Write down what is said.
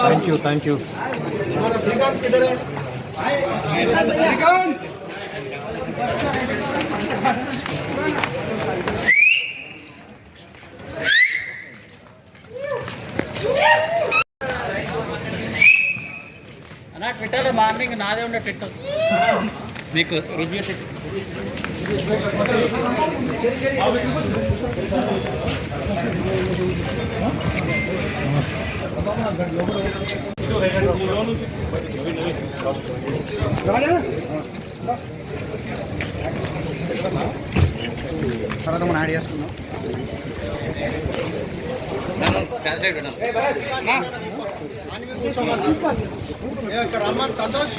thank you thank you నా Twitter morning నాదే ఉండే ట్విట్టర్ మీకు రుజువు ట్విట్టర్ తర్వాత మనం యాడ్ చేసుకున్నాం సంతోష్